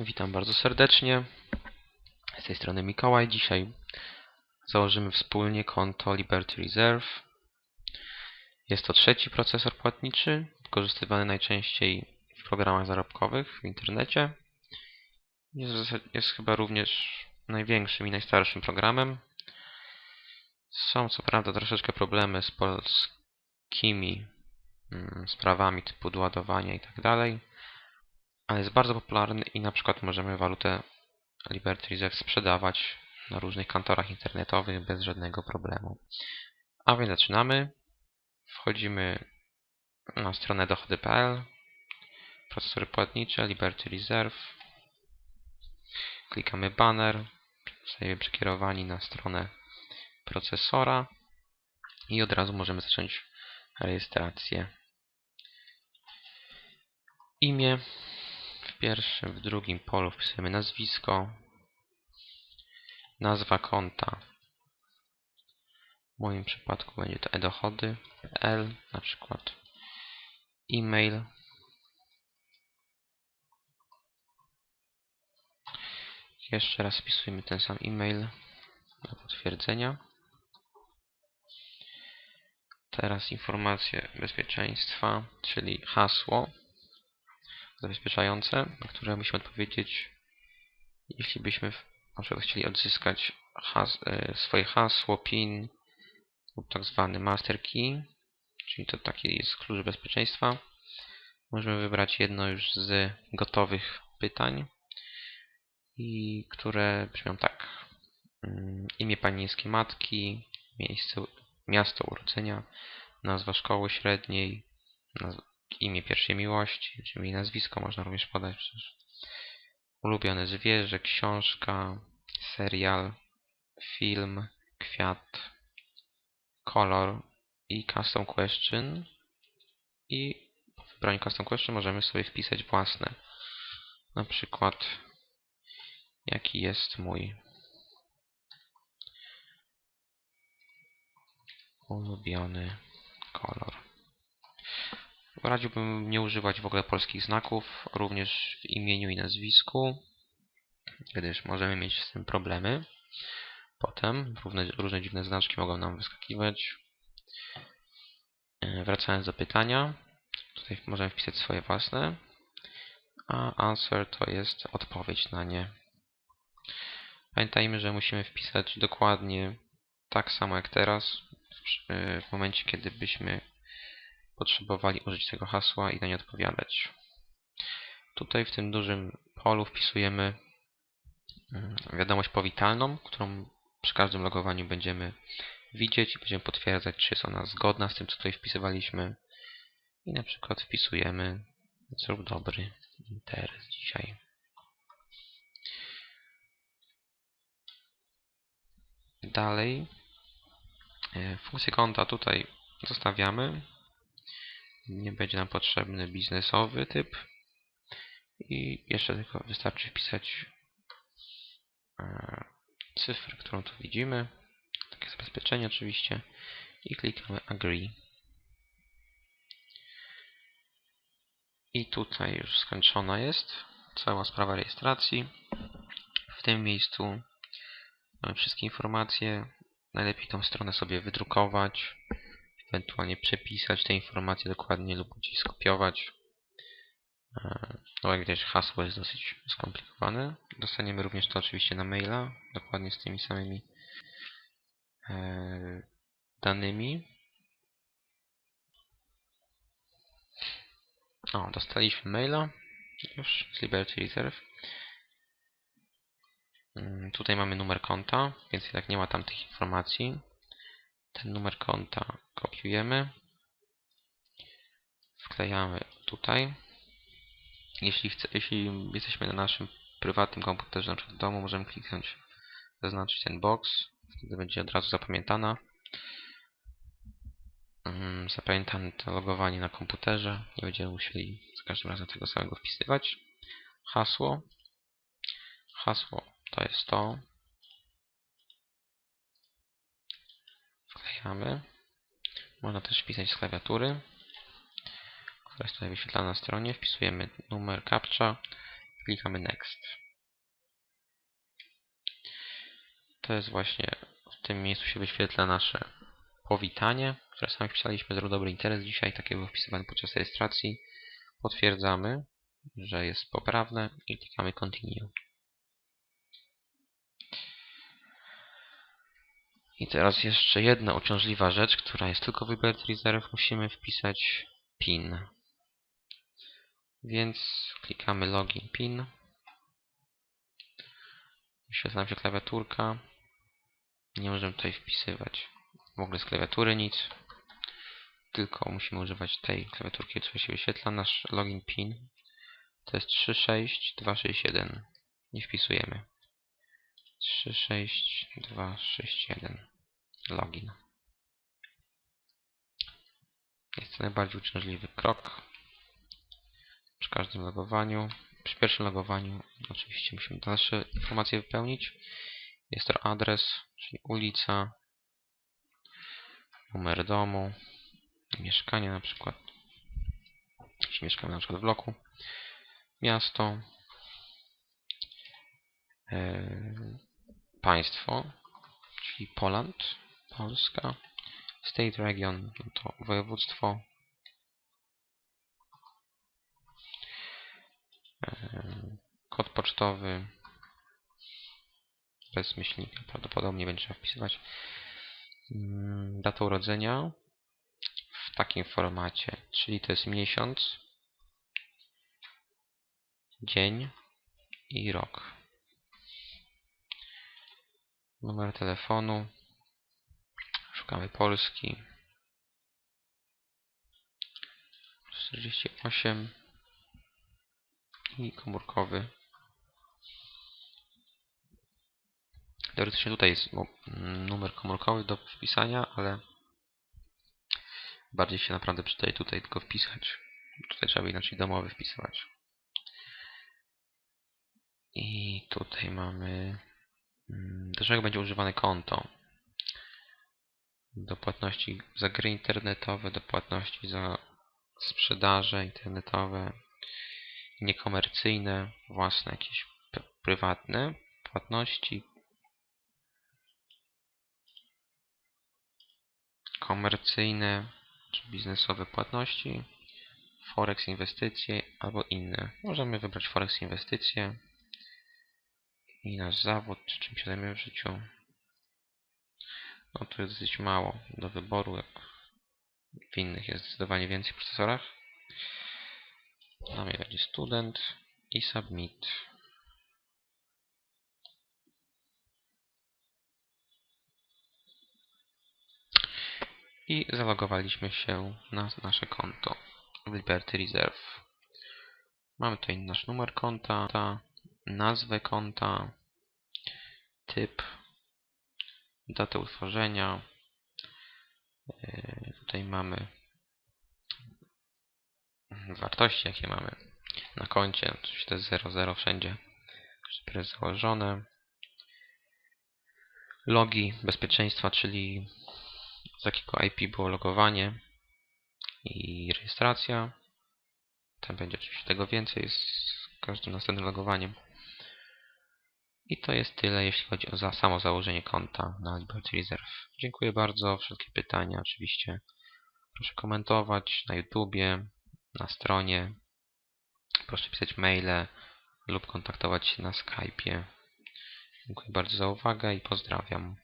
Witam bardzo serdecznie. Z tej strony Mikołaj. Dzisiaj założymy wspólnie konto Liberty Reserve. Jest to trzeci procesor płatniczy, wykorzystywany najczęściej w programach zarobkowych w internecie. Jest, jest chyba również największym i najstarszym programem. Są co prawda troszeczkę problemy z polskimi mm, sprawami typu doładowania i tak dalej ale jest bardzo popularny i na przykład możemy walutę Liberty Reserve sprzedawać na różnych kantorach internetowych bez żadnego problemu. A więc zaczynamy. Wchodzimy na stronę dochody.pl procesory płatnicze, Liberty Reserve. Klikamy banner. Zostajemy przekierowani na stronę procesora i od razu możemy zacząć rejestrację. Imię w pierwszym, w drugim polu wpisujemy nazwisko, nazwa konta. W moim przypadku będzie to edochody.pl, na przykład e-mail. Jeszcze raz wpisujemy ten sam e-mail do potwierdzenia. Teraz informacje bezpieczeństwa, czyli hasło zabezpieczające, na które musimy odpowiedzieć, jeśli byśmy na przykład chcieli odzyskać has e, swoje hasło, PIN lub tak zwany master key, czyli to taki jest klucz bezpieczeństwa. Możemy wybrać jedno już z gotowych pytań, i które brzmią tak. Mm, Imię panieńskiej matki, miejsce, miasto urodzenia, nazwa szkoły średniej, nazwa, imię pierwszej miłości, czyli nazwisko można również podać przecież. Ulubione zwierzę, książka, serial, film, kwiat, kolor i custom question. I po wybraniu custom question możemy sobie wpisać własne. Na przykład jaki jest mój ulubiony kolor. Radziłbym nie używać w ogóle polskich znaków, również w imieniu i nazwisku, gdyż możemy mieć z tym problemy. Potem różne, różne dziwne znaczki mogą nam wyskakiwać. E, Wracając do pytania, tutaj możemy wpisać swoje własne, a answer to jest odpowiedź na nie. Pamiętajmy, że musimy wpisać dokładnie tak samo jak teraz, w, e, w momencie kiedy byśmy potrzebowali użyć tego hasła i na nie odpowiadać. Tutaj w tym dużym polu wpisujemy mm, wiadomość powitalną, którą przy każdym logowaniu będziemy widzieć i będziemy potwierdzać, czy jest ona zgodna z tym, co tutaj wpisywaliśmy. I na przykład wpisujemy zrób dobry interes dzisiaj. Dalej e, funkcję konta tutaj zostawiamy nie będzie nam potrzebny biznesowy typ. I jeszcze tylko wystarczy wpisać e, cyfrę, którą tu widzimy. Takie zabezpieczenie oczywiście. I klikamy agree. I tutaj już skończona jest cała sprawa rejestracji. W tym miejscu mamy wszystkie informacje. Najlepiej tą stronę sobie wydrukować ewentualnie przepisać te informacje dokładnie lub gdzieś skopiować. E, No jak widać hasło jest dosyć skomplikowane. Dostaniemy również to oczywiście na maila, dokładnie z tymi samymi e, danymi. O, dostaliśmy maila już z Liberty Reserve. Mm, Tutaj mamy numer konta, więc jednak nie ma tam tych informacji. Ten numer konta kopiujemy. Wklejamy tutaj. Jeśli, chce, jeśli jesteśmy na naszym prywatnym komputerze, na przykład w domu, możemy kliknąć, zaznaczyć ten box. Wtedy będzie od razu zapamiętana. Mm, Zapamiętane to logowanie na komputerze. Nie będziemy musieli za każdym razem tego samego wpisywać. Hasło. Hasło to jest to. Wklejamy. Można też wpisać z klawiatury, która jest tutaj wyświetlana na stronie. Wpisujemy numer captcha klikamy Next. To jest właśnie, w tym miejscu się wyświetla nasze powitanie, które sami wpisaliśmy. Zero dobry interes dzisiaj, takie było wpisywane podczas rejestracji. Potwierdzamy, że jest poprawne i klikamy Continue. I teraz jeszcze jedna uciążliwa rzecz, która jest tylko w Reserve. Musimy wpisać PIN. Więc klikamy Login PIN. Wyświetla nam się klawiaturka. Nie możemy tutaj wpisywać w ogóle z klawiatury nic. Tylko musimy używać tej klawiaturki, która się wyświetla. Nasz login PIN to jest 36261. Nie wpisujemy. 36261 login. Jest to najbardziej uciążliwy krok przy każdym logowaniu. Przy pierwszym logowaniu oczywiście musimy dalsze informacje wypełnić. Jest to adres, czyli ulica, numer domu, mieszkanie na przykład, jeśli mieszkamy na przykład w bloku, miasto, yy, państwo, czyli Poland, Polska, state region, no to województwo, yy, kod pocztowy, bez myślnika, prawdopodobnie będzie trzeba wpisywać mm, datę urodzenia w takim formacie, czyli to jest miesiąc, dzień i rok. Numer telefonu. Szukamy Polski. 48 i komórkowy. Teoretycznie tutaj jest numer komórkowy do wpisania, ale bardziej się naprawdę przydaje tutaj tylko wpisać. Tutaj trzeba inaczej domowy wpisywać. I tutaj mamy do czego będzie używane konto. Do płatności za gry internetowe, do płatności za sprzedaże internetowe, niekomercyjne, własne jakieś prywatne płatności, komercyjne czy biznesowe płatności, forex inwestycje albo inne. Możemy wybrać forex inwestycje i nasz zawód, czy czym się zajmujemy w życiu. No tu jest dosyć mało do wyboru, jak w innych jest zdecydowanie więcej procesorach. Mamy będzie student i submit. I zalogowaliśmy się na nasze konto w Liberty Reserve. Mamy tutaj nasz numer konta, nazwę konta, typ, datę utworzenia. Yy, tutaj mamy wartości, jakie mamy na koncie. Oczywiście to jest 00 wszędzie, które jest założone. Logi bezpieczeństwa, czyli z jakiego IP było logowanie i rejestracja. Tam będzie oczywiście tego więcej z każdym następnym logowaniem. I to jest tyle, jeśli chodzi o za samo założenie konta na Liberty Reserve. Dziękuję bardzo. Wszelkie pytania oczywiście proszę komentować na YouTubie, na stronie. Proszę pisać maile lub kontaktować się na Skype'ie. Dziękuję bardzo za uwagę i pozdrawiam.